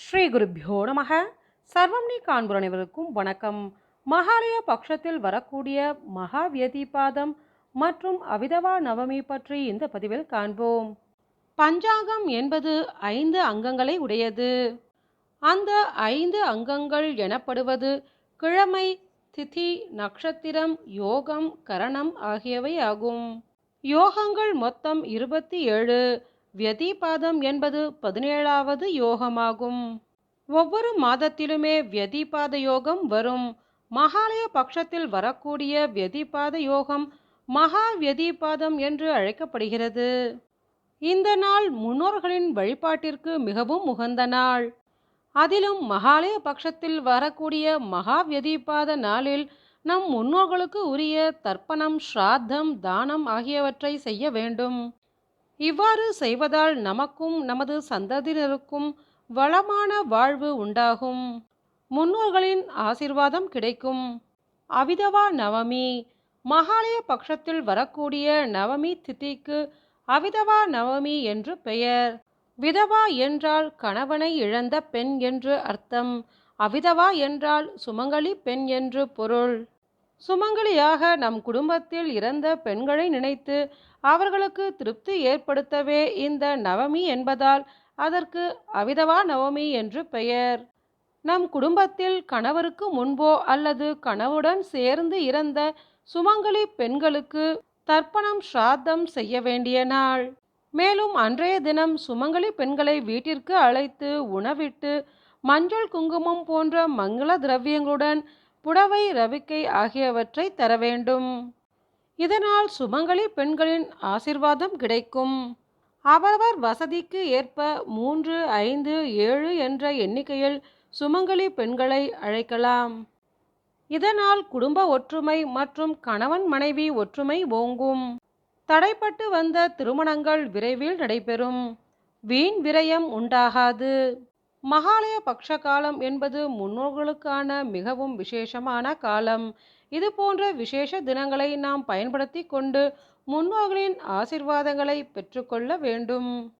ஸ்ரீ குருப்பியோ நமக. சர்வம்னி நீ அனைவருக்கும் வணக்கம். மகாலய பட்சத்தில் வரக்கூடிய மகாவியதி பாதம் மற்றும் அவிதவா நவமி பற்றி இந்த பதிவில் காண்போம். பஞ்சாங்கம் என்பது ஐந்து அங்கங்களை உடையது. அந்த ஐந்து அங்கங்கள் எனப்படுவது கிழமை திதி நட்சத்திரம் யோகம் கரணம் ஆகியவை ஆகும். யோகங்கள் மொத்தம் இருபத்தி ஏழு. வியதிபாதம் என்பது பதினேழாவது யோகமாகும். ஒவ்வொரு மாதத்திலுமே வியதிபாத யோகம் வரும். மகாலய பட்சத்தில் வரக்கூடிய வியதிபாத யோகம் மகா வியதிபாதம் என்று அழைக்கப்படுகிறது. இந்த நாள் முன்னோர்களின் வழிபாட்டிற்கு மிகவும் உகந்த நாள். அதிலும் மகாலய பட்சத்தில் வரக்கூடிய மகா வியதிபாத நாளில் நம் முன்னோர்களுக்கு உரிய தர்ப்பணம் ஸ்ராத்தம் தானம் ஆகியவற்றை செய்ய வேண்டும். இவ்வாறு செய்வதால் நமக்கும் நமது சந்ததியினருக்கும் வளமான வாழ்வு உண்டாகும். முன்னோர்களின் ஆசிர்வாதம் கிடைக்கும். அவிதவா நவமி. மகாலய பட்சத்தில் வரக்கூடிய நவமி திதிக்கு அவிதவா நவமி என்று பெயர். விதவா என்றால் கணவனை இழந்த பெண் என்று அர்த்தம். அவிதவா என்றால் சுமங்கலி பெண் என்று பொருள். சுமங்கலியாக நம் குடும்பத்தில் இறந்த பெண்களை நினைத்து அவர்களுக்கு திருப்தி ஏற்படுத்தவே இந்த நவமி என்பதால் அதற்கு அவிதவா நவமி என்று பெயர். நம் குடும்பத்தில் கணவருக்கு முன்போ அல்லது கணவுடன் சேர்ந்து இறந்த சுமங்கலி பெண்களுக்கு தர்ப்பணம் ஸ்ராத்தம் செய்ய வேண்டிய நாள். மேலும் அன்றைய தினம் சுமங்கலி பெண்களை வீட்டிற்கு அழைத்து உணவிட்டு மஞ்சள் குங்குமம் போன்ற மங்கள திரவியங்களுடன் புடவை ரவிக்கை ஆகியவற்றை தர வேண்டும் இதனால் சுமங்கலி பெண்களின் ஆசிர்வாதம் கிடைக்கும். அவரவர் வசதிக்கு ஏற்ப மூன்று ஐந்து ஏழு என்ற எண்ணிக்கையில் சுமங்கலி பெண்களை அழைக்கலாம். இதனால் குடும்ப ஒற்றுமை மற்றும் கணவன் மனைவி ஒற்றுமை ஓங்கும். தடைப்பட்டு வந்த திருமணங்கள் விரைவில் நடைபெறும். வீண் விரயம் உண்டாகாது. மகாலய பக்ஷ காலம் என்பது முன்னோர்களுக்கான மிகவும் விசேஷமான காலம். இது போன்ற விசேஷ தினங்களை நாம் பயன்படுத்தி கொண்டு முன்னோர்களின் ஆசிர்வாதங்களை பெற்றுக்கொள்ள வேண்டும்.